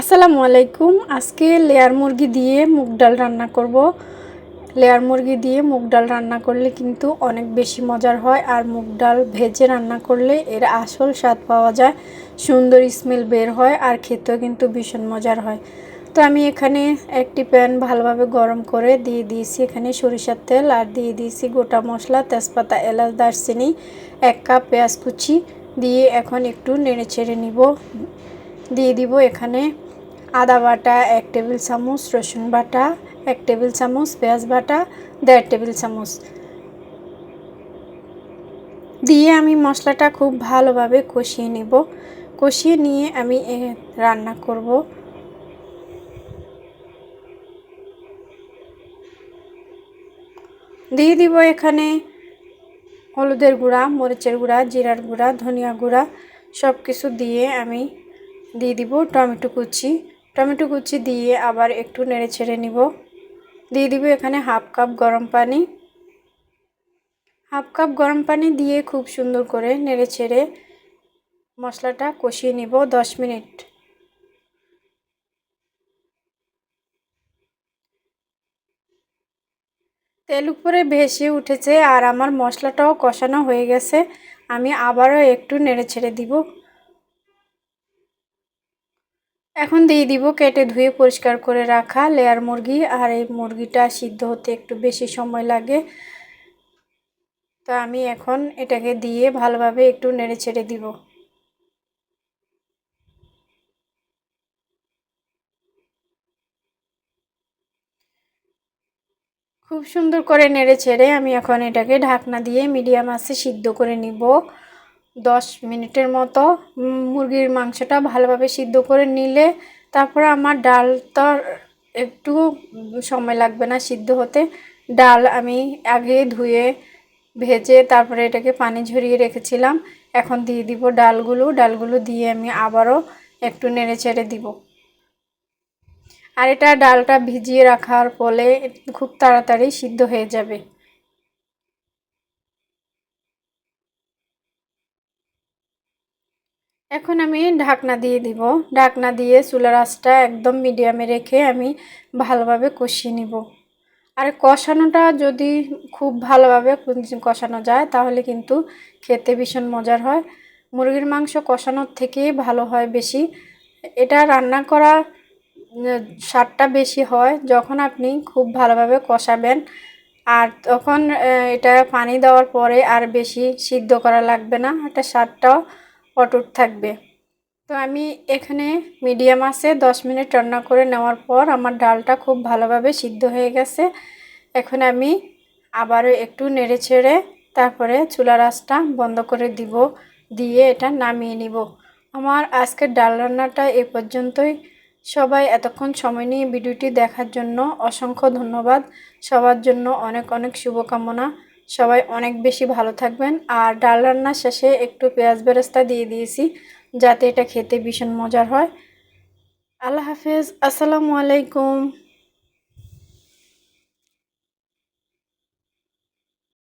আসসালামু আলাইকুম। আজকে লেয়ার মুরগি দিয়ে মুগ ডাল রান্না করব। লেয়ার মুরগি দিয়ে মুগ ডাল রান্না করলে কিন্তু অনেক বেশি মজার হয় আর মুগ ডাল ভেজে রান্না করলে এর আসল স্বাদ পাওয়া যায়, সুন্দর স্মেল বের হয় আর খেতেও কিন্তু ভীষণ মজার হয়। তো আমি এখানে একটি প্যান ভালোভাবে গরম করে দিয়ে দিয়েছি। এখানে সরিষার তেল আর দিয়ে দিয়েছি গোটা মশলা, তেজপাতা, এলাচ, দারচিনি, এক কাপ পেঁয়াজ কুচি দিয়ে এখন একটু নেড়ে ছেড়ে নিব। দিয়ে দিব এখানে আদা বাটা, এক টেবিল চামচ রসুন বাটা, এক টেবিল চামচ পেঁয়াজ বাটা, দেড় টেবিল চামচ। দিয়ে আমি মশলাটা খুব ভালোভাবে কষিয়ে নিব। কষিয়ে নিয়ে আমি রান্না করব। দিয়ে দিব এখানে হলুদের গুঁড়া, মরিচের গুঁড়া, জিরার গুঁড়া, ধনিয়া গুঁড়া সব কিছু দিয়ে আমি দিয়ে দিব টমেটো কুচি। টমেটো কুচি দিয়ে আবার একটু নেড়ে ছেড়ে নিব। দিয়ে দিব এখানে হাফ কাপ গরম পানি। হাফ কাপ গরম পানি দিয়ে খুব সুন্দর করে নেড়ে ছেড়ে মশলাটা কষিয়ে নিব দশ মিনিট। তেল উপরে ভেসে উঠেছে আর আমার মশলাটাও কষানো হয়ে গেছে। আমি আবারও একটু নেড়ে ছেড়ে দিব। এখন দিয়ে দিব কেটে ধুয়ে পরিষ্কার করে রাখা লেয়ার মুরগি, আর এই মুরগিটা সিদ্ধ হতে একটু বেশি সময় লাগে। তো আমি এখন এটাকে দিয়ে ভালোভাবে একটু নেড়ে ছেড়ে দিব। খুব সুন্দর করে নেড়ে ছেড়ে আমি এখন এটাকে ঢাকনা দিয়ে মিডিয়াম আছে সিদ্ধ করে নিব। দশ মিনিটের মতো মুরগির মাংসটা ভালোভাবে সিদ্ধ করে নিলে তারপরে আমার ডালটা একটু সময় লাগবে না সিদ্ধ হতে। ডাল আমি আগে ধুয়ে ভেজে তারপরে এটাকে পানি ঝরিয়ে রেখেছিলাম। এখন দিয়ে দিব ডালগুলো ডালগুলো দিয়ে আমি আবারও একটু নেড়ে চেড়ে দিব। আর এটা ডালটা ভিজিয়ে রাখার ফলে খুব তাড়াতাড়ি সিদ্ধ হয়ে যাবে। এখন আমি ঢাকনা দিয়ে দিব। ঢাকনা দিয়ে চুলার আঁচটা একদম মিডিয়ামে রেখে আমি ভালোভাবে কষিয়ে নিব। আর কষানোটা যদি খুব ভালোভাবে কষানো যায়, তাহলে কিন্তু খেতে ভীষণ মজার হয়। মুরগির মাংস কষানোর থেকে ভালো হয় বেশি। এটা রান্না করা স্বাদটা বেশি হয় যখন আপনি খুব ভালোভাবে কষাবেন। আর তখন এটা পানি দেওয়ার পরে আর বেশি সিদ্ধ করা লাগবে না। এটা স্বাদটাও অটুট থাকবে। তো আমি এখানে মিডিয়াম আছে, দশ মিনিট রান্না করে নেওয়ার পর আমার ডালটা খুব ভালোভাবে সিদ্ধ হয়ে গেছে। এখন আমি আবারও একটু নেড়ে ছেড়ে তারপরে চুলা আঁচটা বন্ধ করে দিব, দিয়ে এটা নামিয়ে নিব। আমার আজকের ডাল রান্নাটা এ পর্যন্তই। সবাই এতক্ষণ সময় নিয়ে ভিডিওটি দেখার জন্য অসংখ্য ধন্যবাদ। সবার জন্য অনেক অনেক শুভকামনা। সবাই অনেক বেশি ভালো থাকবেন। আর ডাল রান্নার শেষে একটু পেঁয়াজ বেরেস্তা দিয়ে দিয়েছি, যাতে এটা খেতে ভীষণ মজার হয়। আল্লাহ হাফেজ, আসসালামু আলাইকুম।